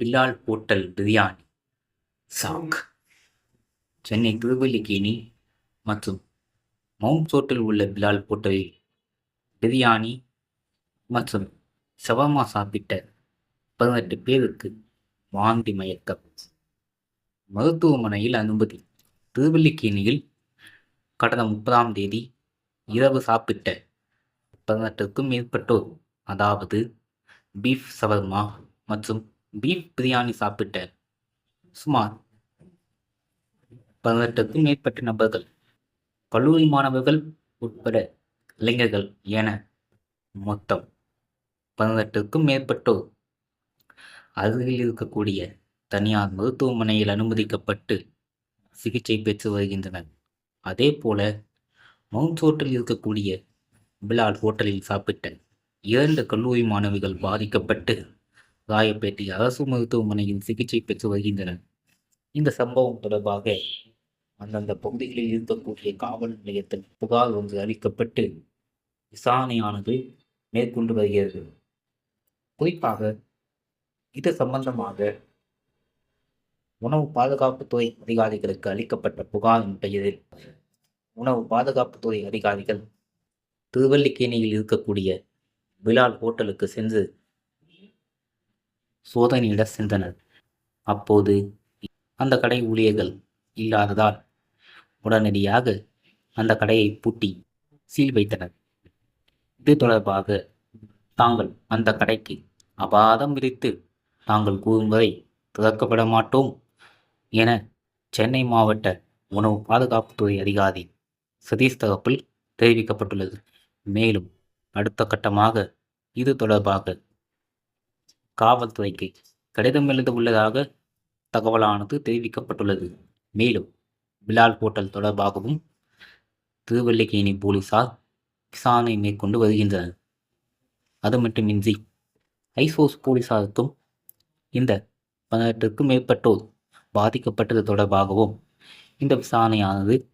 Bilal hotel biryani. Chalk. Chennai Thiruvallikeni மற்றும் mount சோட்டில் உள்ள பிலால் ஹோட்டலில் பிரியாணி மற்றும் சவமா சாப்பிட்ட பதினெட்டு பேருக்கு வாந்தி மயக்கம். மருத்துவமனையில் அனுமதி. திருவல்லிக்கேணியில் கடந்த முப்பதாம் தேதி இரவு சாப்பிட்ட பதினெட்டுக்கும் மேற்பட்டோர் அதாவது பீஃப் சவர்மா மற்றும் பீஃப் பிரியாணி சாப்பிட்ட சுமார் பதினெட்டுக்கும் மேற்பட்ட நபர்கள் கல்லூரி மாணவர்கள் உட்பட இளைஞர்கள் என மொத்தம் பதினெட்டுக்கும் மேற்பட்டோர். அருகில் இருக்கக்கூடிய தனியார் மருத்துவமனையில் அனுமதிக்கப்பட்டு சிகிச்சை பெற்று வருகின்றனர். அதே போல மவுண்ட் ஹோட்டலில் இருக்கக்கூடிய பிலால் ஹோட்டலில் சாப்பிட்ட இரண்டு கல்லூரி மாணவிகள் பாதிக்கப்பட்டு ராயப்பேட்டை அரசு மருத்துவமனையில் சிகிச்சை பெற்று வருகின்றனர். இந்த சம்பவம் தொடர்பாக அந்தந்த பகுதிகளில் இருக்கக்கூடிய காவல் நிலையத்தில் புகார் ஒன்று அளிக்கப்பட்டு விசாரணையானது மேற்கொண்டு வருகிறது. குறிப்பாக இது சம்பந்தமாக உணவு பாதுகாப்புத்துறை அதிகாரிகளுக்கு அளிக்கப்பட்ட புகாரின் பெயரில் உணவு பாதுகாப்புத்துறை அதிகாரிகள் திருவல்லிக்கேணியில் இருக்கக்கூடிய பிலால் ஹோட்டலுக்கு சென்று சோதனையிட சென்றனர். அப்போது அந்த கடை ஊழியர்கள் இல்லாததால் உடனடியாக அந்த கடையை பூட்டி சீல் வைத்தனர். இது தொடர்பாக தாங்கள் அந்த கடைக்கு அபாதம் விதித்து தாங்கள் கூறும் வரை திறக்கப்பட மாட்டோம் என சென்னை மாவட்ட உணவு பாதுகாப்புத்துறை அதிகாரி சதீஷ் தகப்பில் தெரிவிக்கப்பட்டுள்ளது. மேலும் அடுத்த கட்டமாக இது தொடர்பாக காவல்துறைக்கு கடிதம் எழுத உள்ளதாக தகவலானது தெரிவிக்கப்பட்டுள்ளது. மேலும் பிலால் ஹோட்டல் தொடர்பாகவும் திருவல்லிக்கேணி போலீசார் விசாரணை மேற்கொண்டு வருகின்றனர். அது மட்டுமின்றி ஐசோஸ் போலீசாருக்கும் இந்த பதினெட்டுக்கும் மேற்பட்டோர் பாதிக்கப்பட்டது தொடர்பாகவும் இந்த விசாரணையானது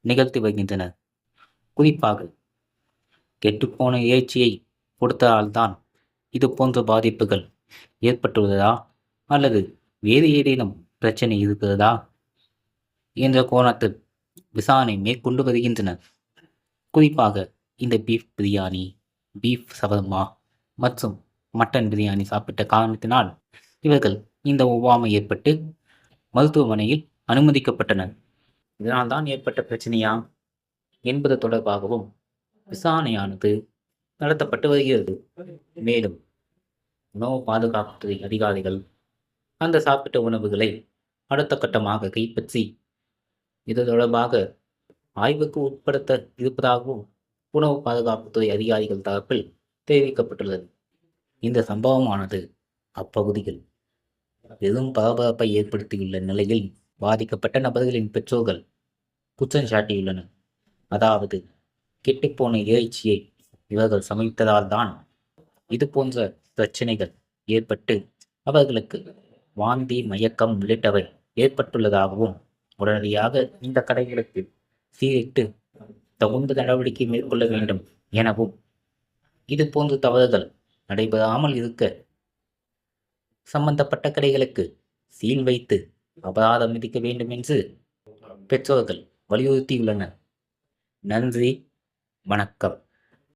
நிகழ்த்தி வருகின்றனர். குறிப்பாக கெட்டுப்போன இறைச்சியை கொடுத்ததால்தான் இது போன்ற பாதிப்புகள் ஏற்பட்டுள்ளதா? அல்லது வேறு ஏதேனும் பிரச்சனை இருக்கிறதா? என்ற கோணத்தில் விசாரணை மேற்கொண்டு வருகின்றனர். குறிப்பாக இந்த பீஃப் பிரியாணி பீஃப் சவர்மா மற்றும் மட்டன் பிரியாணி சாப்பிட்ட காரணத்தினால் இவர்கள் இந்த ஒவ்வாமை ஏற்பட்டு மருத்துவமனையில் அனுமதிக்கப்பட்டனர். இதனால் தான் ஏற்பட்ட பிரச்சனையா? என்பது தொடர்பாகவும் விசாரணையானது நடத்தப்பட்டு வருகிறது. மேலும் உணவு பாதுகாப்புத்துறை அதிகாரிகள் அந்த சாப்பிட்ட உணவுகளை அடுத்த கட்டமாக கைப்பற்றி இது தொடர்பாக ஆய்வுக்கு உட்படுத்த இருப்பதாகவும் உணவு பாதுகாப்புத்துறை அதிகாரிகள் தரப்பில் தெரிவிக்கப்பட்டுள்ளது. இந்த சம்பவமானது அப்பகுதியில் பெரும் பரபரப்பை ஏற்படுத்தியுள்ள நிலையில் பாதிக்கப்பட்ட நபர்களின் பெற்றோர்கள் குற்றம் சாட்டியுள்ளனர். அதாவது கெட்டுப்போன இறைச்சியை இவர்கள் சமைத்ததால் தான் இது போன்ற பிரச்சனைகள் ஏற்பட்டு அவர்களுக்கு வாந்தி மயக்கம் உள்ளிட்டவை ஏற்பட்டுள்ளதாகவும் உடனடியாக இந்த கடைகளுக்கு சீரிட்டு தகுந்த நடவடிக்கை மேற்கொள்ள வேண்டும் எனவும் இது போன்ற தவறுகள் நடைபெறாமல் இருக்க சம்பந்தப்பட்ட கடைகளுக்கு சீல் வைத்து அபராதம் விதிக்க வேண்டும் என்று பெற்றோர்கள் வலியுறுத்தியுள்ளனர். நன்றி. வணக்கம்.